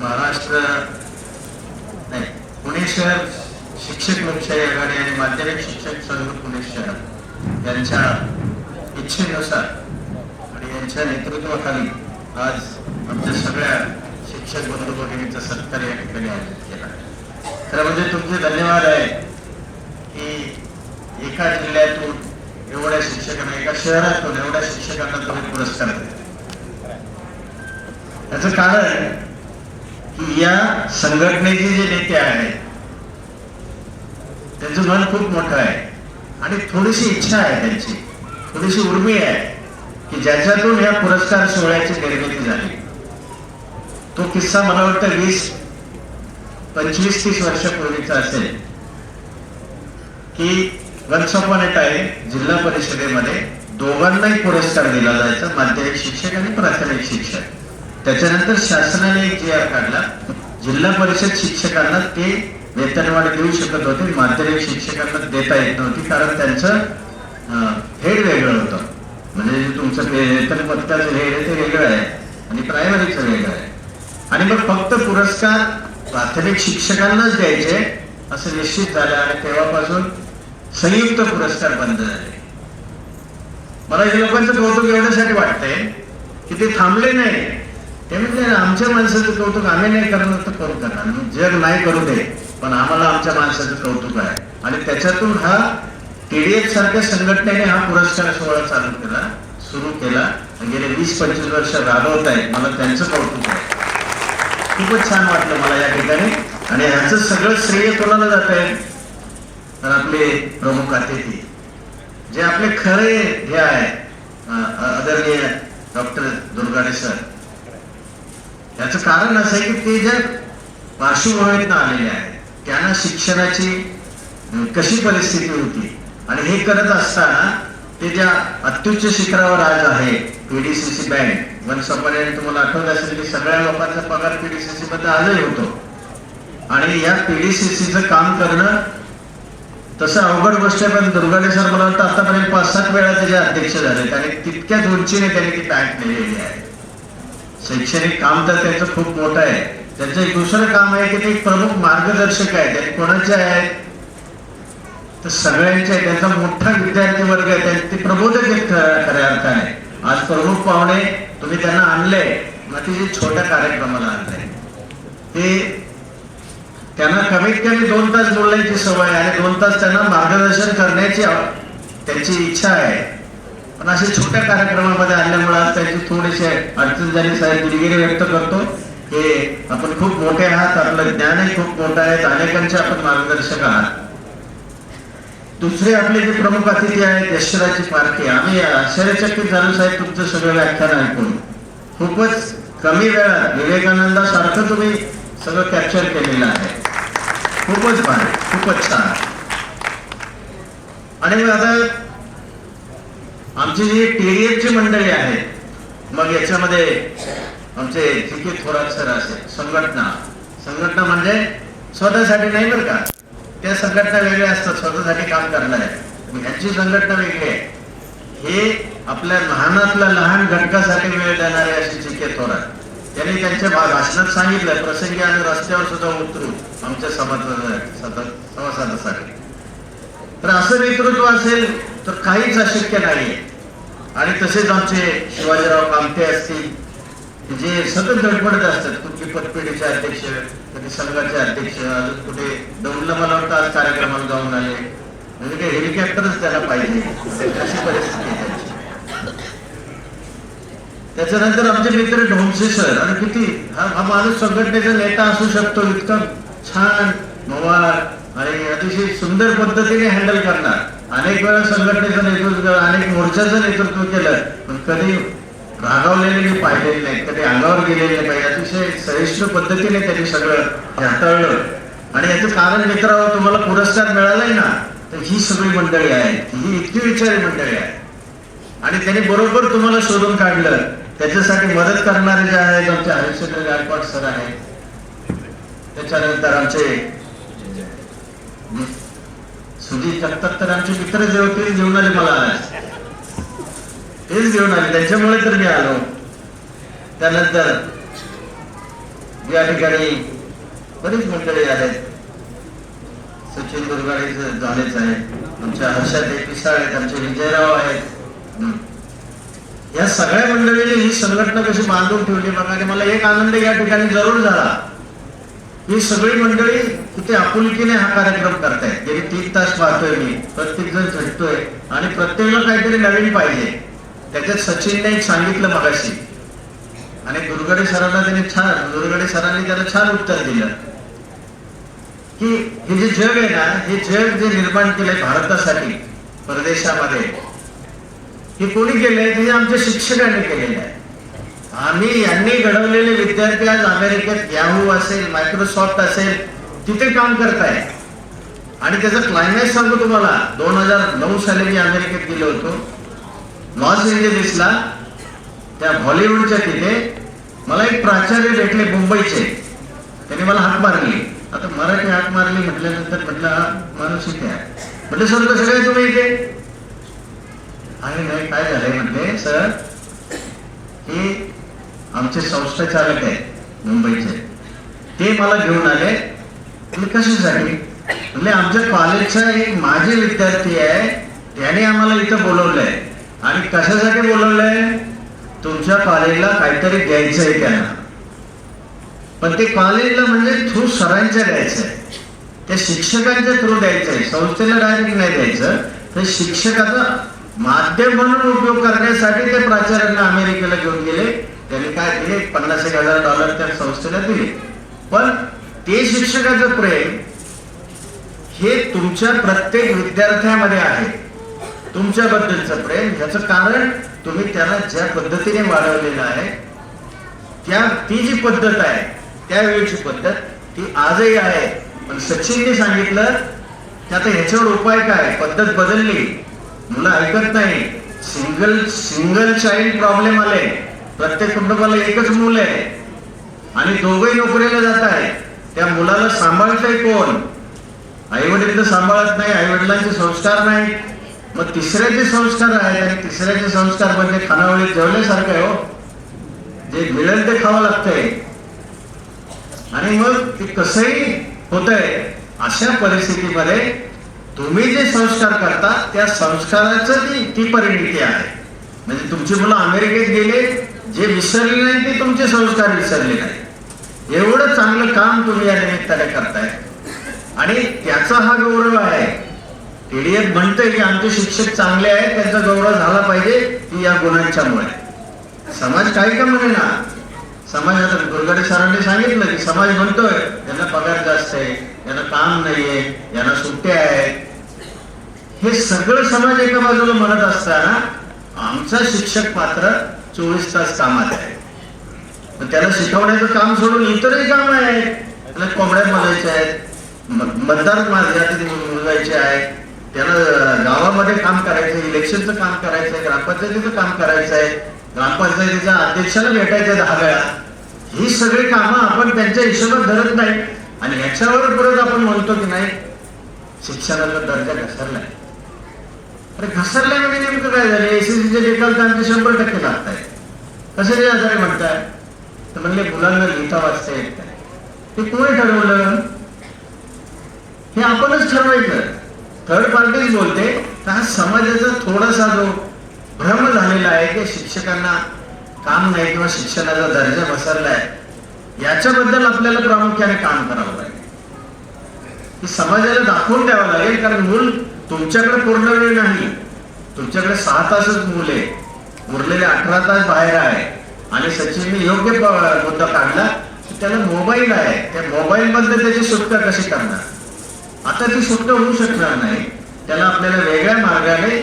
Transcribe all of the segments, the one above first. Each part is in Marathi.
महाराष्ट्र नाही पुणे शहर शिक्षक लोकशाही आघाडी आणि माध्यमिक शिक्षक संघ पुणे शहर. यांच्या इच्छेनुसार आणि यांच्या नेतृत्वाखाली आज आमच्या सगळ्या शिक्षक बंधू भगिनीचा सत्कार या ठिकाणी आयोजित केला. खरं म्हणजे तुमचे धन्यवाद आहे की एका जिल्ह्यातून एवढ्या शिक्षकांना एका शहरातून एवढ्या शिक्षकांना तुम्ही पुरस्कार देता याच कारण की या संघटनेचे जे नेते आहेत त्यांचं मन खूप मोठं आहे. आणि थोडीशी इच्छा आहे त्यांची. थोडीशी उर्मी आहे की ज्याच्यातून या पुरस्कार सोहळ्याची निर्मिती झाली. तो किस्सा मला वाटतं वीस पंचवीस तीस वर्षापूर्वीचा असेल. की वन्स अपॉन ए टाइम जिल्हा परिषदेमध्ये दोघांनाही पुरस्कार दिला जायचा माध्यमिक शिक्षक आणि प्राथमिक शिक्षक. त्याच्यानंतर शासनाने एक जे आर काढला जिल्हा परिषद शिक्षकांना ते वेतनवाढ देऊ शकत होते माध्यमिक शिक्षकांना देता येत नव्हती कारण त्यांचं हेड वेगळं होतं. म्हणजे तुमचं हे वेतन पथकाचं हेड आहे ते वेगळं आहे आणि प्रायमरीचं वेगळं आहे. आणि मग फक्त पुरस्कार प्राथमिक शिक्षकांनाच द्यायचे असं निश्चित झालं आणि तेव्हापासून संयुक्त पुरस्कार बंद झाले. मला हे लोकांचं कौतुक एवढ्यासाठी वाटतंय की ते थांबले नाही ते आमच्या माणसाचं कौतुक आम्ही नाही करणार तर करू करणार? जग नाही करू दे पण आम्हाला आमच्या माणसाचं कौतुक आहे. आणि त्याच्यातून हा टीडीएफ सारख्या संघटनेने हा पुरस्कार सोहळा चालू केला सुरू केला. गेले वीस पंचवीस वर्ष राबवत आहेत. मला त्यांचं कौतुक आहे. खूपच छान वाटलं मला या ठिकाणी. आणि ह्याचं सगळं श्रेय कोणाला जात आहे? तर आपले प्रमुख अतिथी. जे आपले खरे हे आहे आदरणीय डॉक्टर दुर्गाडे सर. याचं कारण असं आहे की ते ज्या पार्श्वभूमीतनं आलेले आहेत त्यांना शिक्षणाची कशी परिस्थिती होती? आणि हे करत असताना ते ज्या अत्युच्च शिखरावर आज आहे पीडीसीसी बँक वन सपाने तुम्हाला आठवत असेल की सगळ्या लोकांचा पगार पीडीसीसी मध्ये आजही होतो. आणि या पीडीसीसीचं काम करणं तसं अवघड गोष्ट आहे पण दुर्गाडे सर मला वाटतं आतापर्यंत पाच सात वेळा त्याचे अध्यक्ष झाले आणि तितक्याच उंचीने त्यांनी ती बँक नेलेली आहे. शैक्षणिक काम तर त्यांचं खूप मोठं आहे. त्यांचं एक दुसरं काम आहे की ते प्रमुख मार्गदर्शक आहेत आणि कोणाचे आहेत? तर सगळ्यांचे त्यांचा मोठा विद्यार्थी वर्ग आहे. ते प्रबोधक आहेत खऱ्या अर्थाने. आज प्रमुख पाहुणे तुम्ही त्यांना आणले. अतिशय छोट्या कार्यक्रमाला आणले. ते त्यांना कमीत कमी दोन तास बोलण्याची सवय आहे आणि दोन तास त्यांना मार्गदर्शन करण्याची त्यांची इच्छा आहे. पण अशा छोट्या कार्यक्रमामध्ये आणल्यामुळे आज त्याची थोडीशी अडचण झाली. साहेब दिलगिरी व्यक्त करतो. हे आपण खूप मोठे आहात. आपलं ज्ञानही खूप मोठं आहे. अनेकांचे आपण मार्गदर्शक आहात. दुसरे आपले जे प्रमुख अतिथी आहेत यशराजी पारखे आम्ही आश्चर्यचकित झालो. साहेब तुमचं सगळं व्याख्यान ऐकून. खूपच कमी वेळात विवेकानंदासारखं तुम्ही सगळं कॅप्चर केलेलं आहे. खूपच भारी खूपच छान. आणि आता आमची जी टीडीएफ ची मंडळी आहेत मग याच्यामध्ये आमचे जी के थोरात सर असेल संघटना. संघटना म्हणजे स्वतःसाठी नाही बरं का? त्या संघटना वेगळ्या असतात स्वतःसाठी काम करणाऱ्या मग ह्यांची संघटना वेगळी आहे. हे आपल्या लहानातल्या लहान घटकासाठी वेळ देणारे असे जी थोरात. त्यांनी त्यांच्या भाषणात सांगितलं प्रसंगी आम्ही रस्त्यावर सुद्धा उतरू आमच्या समाज सभासदासाठी तर असं नेतृत्व असेल तर काहीच अशक्य नाही आणि तसेच आमचे शिवाजीराव कामते असतील जे सतत धडपडत असतात कुठली पतपेढीचे अध्यक्ष कधी संघाचे अध्यक्ष अजून कुठे दौडलं मला वाटतं आज कार्यक्रमाला जाऊन आले. म्हणजे काही हेलिकॉप्टरच त्याला पाहिजे अशी परिस्थिती आहे त्याच्यानंतर आमचे मित्र ढोमसे सर आणि किती हा हा माणूस संघटनेचा नेता असू शकतो इतका छान मवार आणि अतिशय सुंदर पद्धतीने हँडल करणार. अनेक वेळा संघटनेचं नेतृत्व अनेक मोर्चाचं नेतृत्व केलं पण कधी रागावलेले मी पाहिलेले नाही कधी अंगावर गेलेले नाही म्हणजे अतिशय सहिष्णू पद्धतीने त्यांनी सगळं हाताळलं. आणि याचं कारण मित्रावर तुम्हाला पुरस्कार मिळालाय ना तर ही सगळी मंडळी आहे ही इतकी विचारी मंडळी आहे आणि त्यांनी बरोबर तुम्हाला शोधून काढलं. त्याच्यासाठी मदत करणारे जे आहेत आमचे हरिश्चंद्र गायकवाड सर आहेत. त्याच्यानंतर आमचे सुधी जगताप तर आमचे मित्र जे होते घेऊन आले मला. तेच घेऊन आले त्यांच्यामुळे तर मी आलो. त्यानंतर या ठिकाणी बरीच मंडळी आहेत. सचिन दुर्गाडे झालेच आहे. आमच्या हर्षद पिसाळ आहेत आमचे विजयराव आहेत. या सगळ्या मंडळीने ही संघटना कशी बांधून ठेवली बघा आणि मला एक आनंद या ठिकाणी जरूर झाला. ही सगळी मंडळी ते आपुलकीने हा कार्यक्रम करतायत. गेले तीन तास पाहतोय मी. प्रत्येक जण झटतोय. आणि प्रत्येकाला काहीतरी नवीन पाहिजे. त्याच्यात सचिनने एक सांगितलं मगाशी. आणि दुर्गडे सरांना त्याने छान दुर्गडे सरांनी त्याला छान उत्तर दिलं. की हे जे जग आहे ना हे जग जे निर्माण केलंय भारतासाठी परदेशामध्ये हे कोणी केलंय? ते आमच्या शिक्षकांनी केलेलं आहे. आम्ही यांनी घडवलेले विद्यार्थी आज अमेरिकेत याहू असेल मायक्रोसॉफ्ट असेल तिथे काम करताय? आणि त्याचं क्लायमेट सांगतो तुम्हाला. दोन हजार नऊ साली मी अमेरिकेत गेलो होतो. लॉस एंजलिसला त्या हॉलिवूडच्या तिथे मला एक प्राचार्य भेटले मुंबईचे. त्यांनी मला हात मारली. आता मराठी हात मारली म्हटल्यानंतर म्हटलं हा माणूस इथे आहे. म्हटलं सर कसं काय तुम्ही इथे? आणि नाही काय झालंय? म्हटले सर हे आमचे संस्था चालक आहेत मुंबईचे. ते मला घेऊन आले. म्हटलं कशासाठी म्हणजे आमच्या कॉलेजचा एक माझे विद्यार्थी आहे त्याने आम्हाला इथं बोलवलंय. आणि कशासाठी बोलवलंय? तुमच्या कॉलेजला काहीतरी द्यायचंय त्यांना. पण ते कॉलेजला म्हणजे थ्रू सरांच्या द्यायचंय त्या शिक्षकांच्या थ्रू द्यायचंय संस्थेला डायरेक्ट नाही द्यायचं. तर शिक्षकाचा माध्यम म्हणून उपयोग करण्यासाठी ते प्राचार्यांना अमेरिकेला घेऊन गेले. त्यांनी काय दिले? पन्नास एक हजार डॉलर त्या संस्थेला दिले. पण ते शिक्षकाचं प्रेम हे तुमच्या प्रत्येक विद्यार्थ्यामध्ये आहे. तुमच्याबद्दलचं प्रेम ह्याचं कारण तुम्ही त्याला ज्या पद्धतीने वाढवलेलं आहे त्या ती जी पद्धत आहे त्यावेळीची पद्धत ती आजही आहे. पण सचिनने सांगितलं की आता ह्याच्यावर उपाय काय? पद्धत बदलली. मुलं ऐकत नाही. सिंगल सिंगल चाइल्ड प्रॉब्लेम आले. प्रत्येक कुटुंबाला एकच मूल आहे. आणि दोघंही नोकरीला जात आहे त्या मुलाला सांभाळतंय कोण? आई वडील तर सांभाळत नाही आई वडिलांचे संस्कार नाही मग तिसऱ्याचे संस्कार आहेत आणि तिसऱ्याचे संस्कार म्हणजे खानावळीत जेवल्यासारखं आहे हो. जे मिळेल ते खावं लागतंय. आणि मग ते कसंही होतंय अशा परिस्थितीमध्ये तुम्ही जे संस्कार करता त्या संस्काराचं ती ती परिणिती आहे. म्हणजे तुमची मुलं अमेरिकेत गेले जे विसरले नाही ते तुमचे संस्कार विसरले नाही एवढं चांगलं काम तुम्ही या निमित्ताने करताय. आणि त्याचा हा गौरव आहे. टीडीएफ म्हणतंय की आमचे शिक्षक चांगले आहेत त्यांचा गौरव झाला पाहिजे की या गुणांच्यामुळे. समाज काही का म्हणे ना. समाज आता दुर्गाडे सरांनी सांगितलं की समाज म्हणतोय यांना पगार जास्त आहे यांना काम नाहीये यांना सुट्ट्या आहेत. हे सगळं समाज एका बाजूला म्हणत असताना आमचा शिक्षक मात्र चोवीस तास कामात आहे. त्याला शिकवण्याचं काम सोडून इतरही काम आहे त्याला कोंबड्या मागायच्या आहेत. मतदार मतदार मागायचे आहे त्याला गावामध्ये काम करायचं इलेक्शनचं काम करायचंय ग्रामपंचायतीचं काम करायचं आहे ग्रामपंचायतीच्या अध्यक्षाला भेटायचं दहा वेळा. ही सगळी कामं आपण त्यांच्या हिशोबात धरत नाही. आणि ह्याच्यावर परत आपण म्हणतो की नाही शिक्षणाचा दर्जा घसरलाय. अरे घसरल्या म्हणजे नेमकं काय झालं? एसीसीचे निकाल तर आमचे शंभर टक्के लागत आहे कसे ते आजारी म्हणताय? तर म्हणले मुलांना लिहिता वाचता येत नाही. ते कोणी ठरवलं हे आपणच ठरवायचं. थर्ड पार्टीच बोलते तर हा समाजाचा थोडासा जो भ्रम झालेला आहे की शिक्षकांना काम नाही किंवा शिक्षणाचा दर्जा घसरलाय याच्याबद्दल आपल्याला प्रामुख्याने काम करावं लागेल. की समाजाला दाखवून द्यावं लागेल कारण मूल तुमच्याकडे पूर्ण वेळ नाही. तुमच्याकडे सहा तासच मूल आहे. उरलेले अठरा तास बाहेर आहे. आणि सचिनने योग्य मुद्दा काढला त्याला मोबाईल आहे. त्या मोबाईल बद्दल त्याची सुटका कशी करणार? आता ती सुटका होऊ शकणार नाही. त्याला आपल्याला वेगळ्या मार्गाने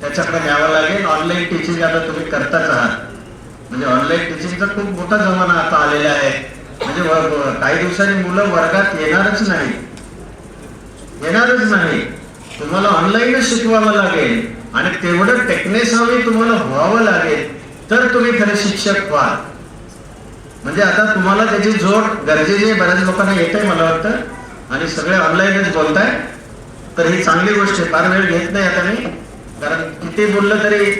त्याच्याकडे न्यावं लागेल. ऑनलाईन टीचिंग आता तुम्ही करताच आहात. म्हणजे ऑनलाईन टीचिंगचा खूप मोठा जमाना आता आलेला आहे. म्हणजे काही दिवसांनी मुलं वर्गात येणारच नाही येणारच नाही तुम्हाला ऑनलाईनच शिकवावं लागेल. आणि तेवढं टेक्नेस हवी तुम्हाला व्हावं लागेल. तर तुम्ही खरे शिक्षक व्हाल. म्हणजे आता तुम्हाला त्याची जोड गरजेची बऱ्याच लोकांना येत आहे मला वाटतं. आणि सगळे ऑनलाईनच बोलताय. तर ही चांगली गोष्ट आहे. फार वेळ घेत नाही आता मी. कारण किती बोललं तरी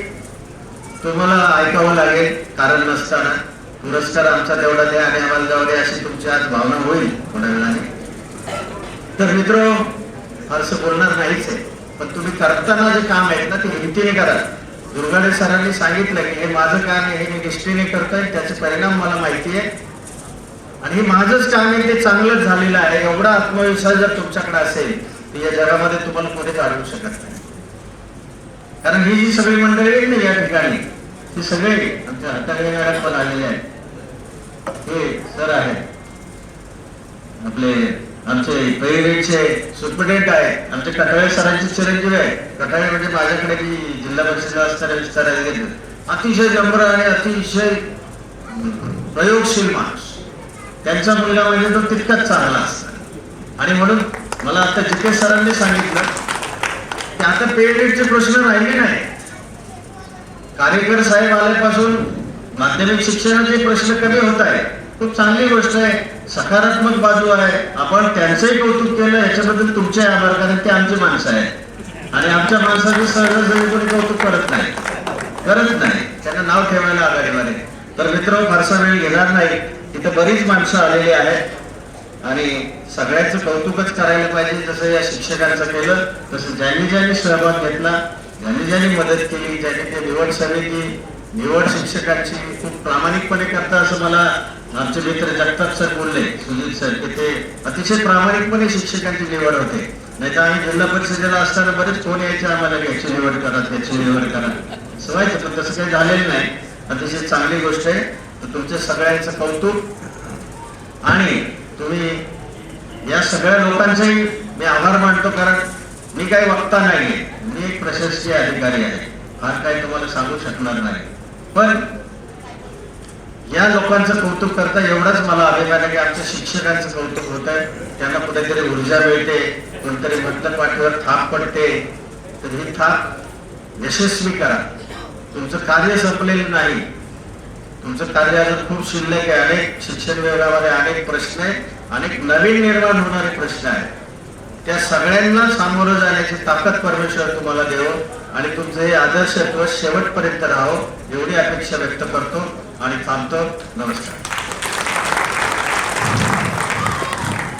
तुम्हाला ऐकावं लागेल. कारण नसताना. पुरस्कार आमचा तेवढा द्या आणि आम्हाला जाऊ द्या अशी तुमची आज भावना होईल थोड्या वेळाने. तर मित्र फारसं बोलणार नाहीच आहे. पण तुम्ही करताना जे काम आहेत ना ते हिमतीने करा. दुर्गाडे सरांनी सांगितलं की हे माझं काम आहे हे मी निष्ठेने करतोय त्याचे परिणाम मला माहिती आहे. आणि हे माझंच काम आहे ते चांगलंच झालेलं आहे. एवढा आत्मविश्वास जर तुमच्याकडे असेल तर या जगामध्ये तुम्हाला कोणीच अडवू शकत नाही. कारण ही जी सगळी मंडळी आहेत ना या ठिकाणी ही सगळे आमच्या हाताळे मॅडम पण आलेले आहेत. हे सर आहेत. आपले आमचे पहिरेचे सुपरिटेंडेंट आहे. आमचे कटाळे सरांचे चिरंजीव आहे. कटाळे म्हणजे माझ्याकडे मी जिल्हा परिषद असताना विस्तारायला गेलो अतिशय नम्र आणि अतिशय प्रयोगशील माणूस. त्यांचा मुलगा म्हणजे तो तितकाच चांगला असतो. आणि म्हणून मला आता जिथे सरांनी सांगितलं की आता पेड प्रश्न राहिले नाही. कार्यकर साहेब आल्यापासून माध्यमिक शिक्षणाचे प्रश्न कमी होत आहे खूप चांगली गोष्ट आहे. सकारात्मक बाजू आहे. आपण त्यांचंही कौतुक केलं याच्याबद्दल तुमचे आभार कारण ते आमची माणसं आहेत. आणि आमच्या माणसाचे सहजासहजी कोणी कौतुक करत नाही. करत नाही. त्यांना नाव ठेवायला आघाडीमध्ये तर मित्र फारसा वेळ घेणार नाही. तिथं बरीच माणसं आलेली आहेत. आणि सगळ्यांचं कौतुकच करायला पाहिजे जसं या शिक्षकांचं केलं तसं ज्यांनी ज्यांनी सहभाग घेतला ज्यांनी ज्यांनी मदत केली ज्यांनी ते निवड समिती निवड शिक्षकांची खूप प्रामाणिकपणे करता असं मला आमचे मित्र जगताप सर बोलले सुजित सर की ते अतिशय प्रामाणिकपणे शिक्षकांची निवड होते. नाही तर आम्ही जिल्हा परिषदेला असताना बरेच फोन यायचे आम्हाला याची निवड करा त्याची निवड करा. सवायचं पण तसं काही झालेलं नाही. अतिशय चांगली गोष्ट आहे. तर तुमच्या सगळ्यांचं कौतुक आणि तुम्ही या सगळ्या लोकांचाही मी आभार मानतो कारण मी काही वक्ता नाहीये. मी एक प्रशासकीय अधिकारी आहे. फार काही तुम्हाला सांगू शकणार नाही. पण या लोकांचं कौतुक करता एवढाच मला अभिमान आहे की आमच्या शिक्षकांचं कौतुक होत आहे. त्यांना कुठेतरी ऊर्जा मिळते कोणतरी म्हटलं पाठीवर थाप पडते. तर ही थाप यशस्वी करा. तुमचं कार्य संपलेलं नाही. तुमचं कार्य अजून खूप शिल्लक आहे. अनेक शिक्षण विभागामध्ये अनेक प्रश्न आहेत. अनेक नवीन निर्माण होणारे प्रश्न आहेत. त्या सगळ्यांना सामोरं जाण्याची ताकद परमेश्वर तुम्हाला देव आणि तुमचं हे आदर्शत्व शेवटपर्यंत राहो. एवढी अपेक्षा व्यक्त करतो आणि थांबतो. नमस्कार.